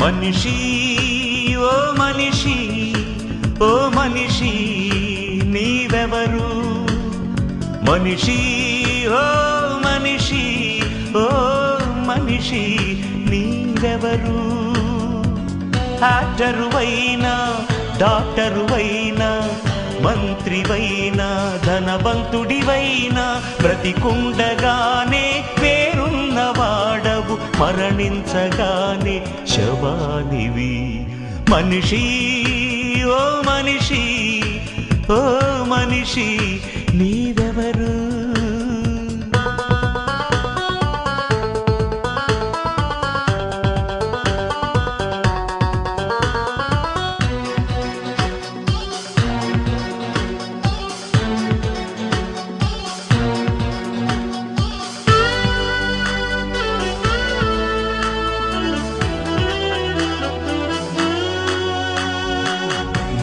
మనిషి ఓ మనిషి ఓ మనిషి నీవెవరు? మనిషి ఓ మనిషి ఓ మనిషి నీవెవరు? యాక్టరువైనా డాక్టరువైనా మంత్రివైనా ధనవంతుడివైనా ప్రతికుండగానే పేరున్న మరణించగానే శవానివి. మనిషి ఓ మనిషి ఓ మనిషి నీవెవరు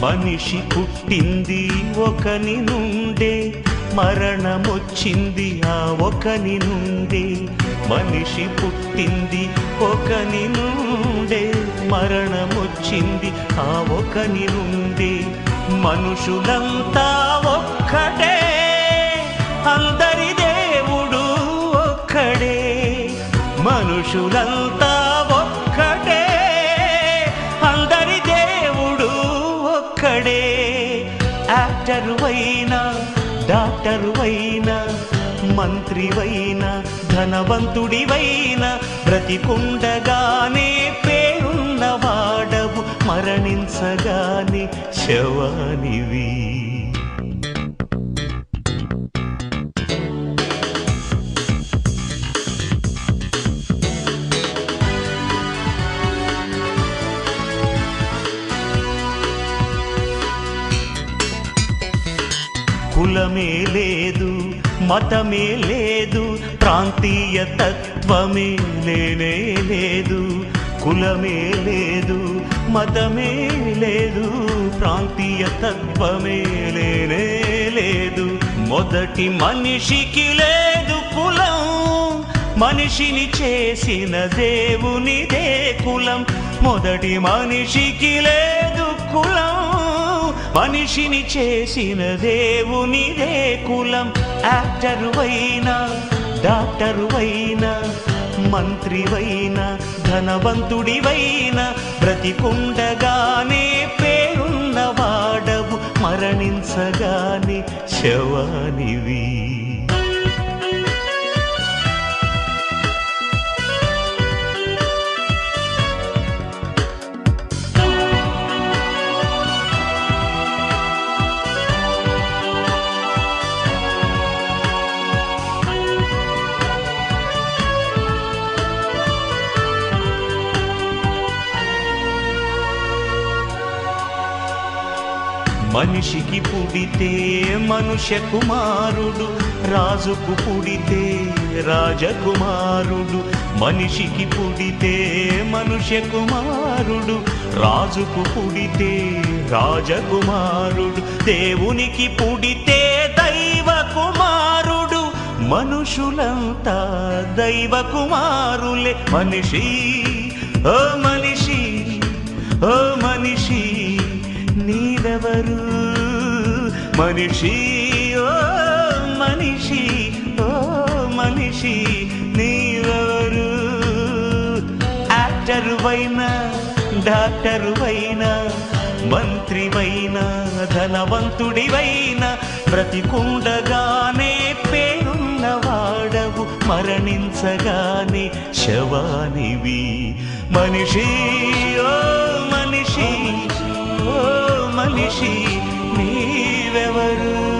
మనిషి పుట్టింది ఒకని నుండే మరణమొచ్చింది ఆ ఒకని నుండే. మనిషి పుట్టింది ఒకని నుండే మరణమొచ్చింది ఆ ఒకని నుండే. మనుషులంతా ఒక్కటే అందరి దేవుడు ఒక్కడే. మనుషులంతా యాక్టరువైనా డాక్టరువైనా మంత్రివైనా ధనవంతుడివైనా బ్రతికుండగానే పేరున్న వాడవు మరణించగానే శవానివి. కులమే లేదు మతమే లేదు ప్రాంతీయ తత్వమే లేనే లేదు. కులమే లేదు మతమే లేదు ప్రాంతీయ తత్వమే లేనే లేదు. మొదటి మనిషికి లేదు కులం మనిషిని చేసిన దేవునిదే కులం. మొదటి మనిషికి లేదు కులం మనిషిని చేసిన దేవునిదే కులం. యాక్టరువైనా డాక్టరువైనా మంత్రివైనా ధనవంతుడివైనా బ్రతికుండగానే పేరున్న వాడవు మరణించగానే శవానివి. మనిషికి పుడితే మనుష్య కుమారుడు రాజుకు పుడితే రాజకుమారుడు మనిషికి పుడితే మనుష్య కుమారుడు రాజుకు పుడితే రాజకుమారుడు దేవునికి పుడితే దైవ కుమారుడు మనుషులంతా దైవ కుమారులే మనిషి. ఓ మనిషి ఎవరు? మనిషి ఓ మనిషి ఓ మనిషి నీవెవరు? యాక్టరువైనా డాక్టరువైనా మంత్రివైనా ధనవంతుడివైనా బ్రతికుండగానే పేరున్న వాడవు మరణించగానే శవానివి. మనిషి ఓ మనిషి ఓ మనిషి నీవెవరు?